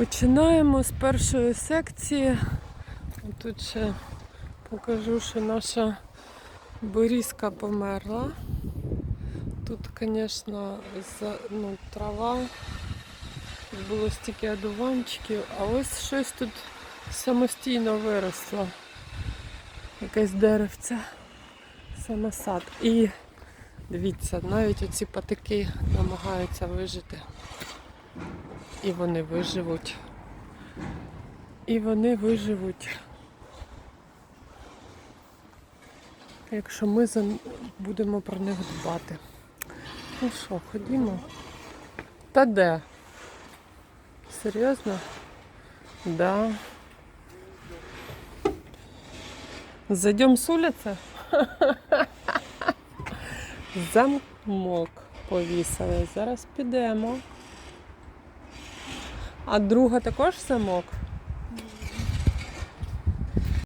Починаємо з першої секції. Тут ще покажу, що наша берізка померла. Тут, звісно, ну, трава, було стільки одуванчиків, а ось щось тут самостійно виросло. Якесь деревце, самосад. І дивіться, навіть оці патики намагаються вижити. І вони виживуть. І вони виживуть. Якщо ми будемо про них дбати. Ну що, ходімо? Та де? Серйозно? Да. Зайдем с улицы? Замок повісили. Зараз підемо. А друга також замок?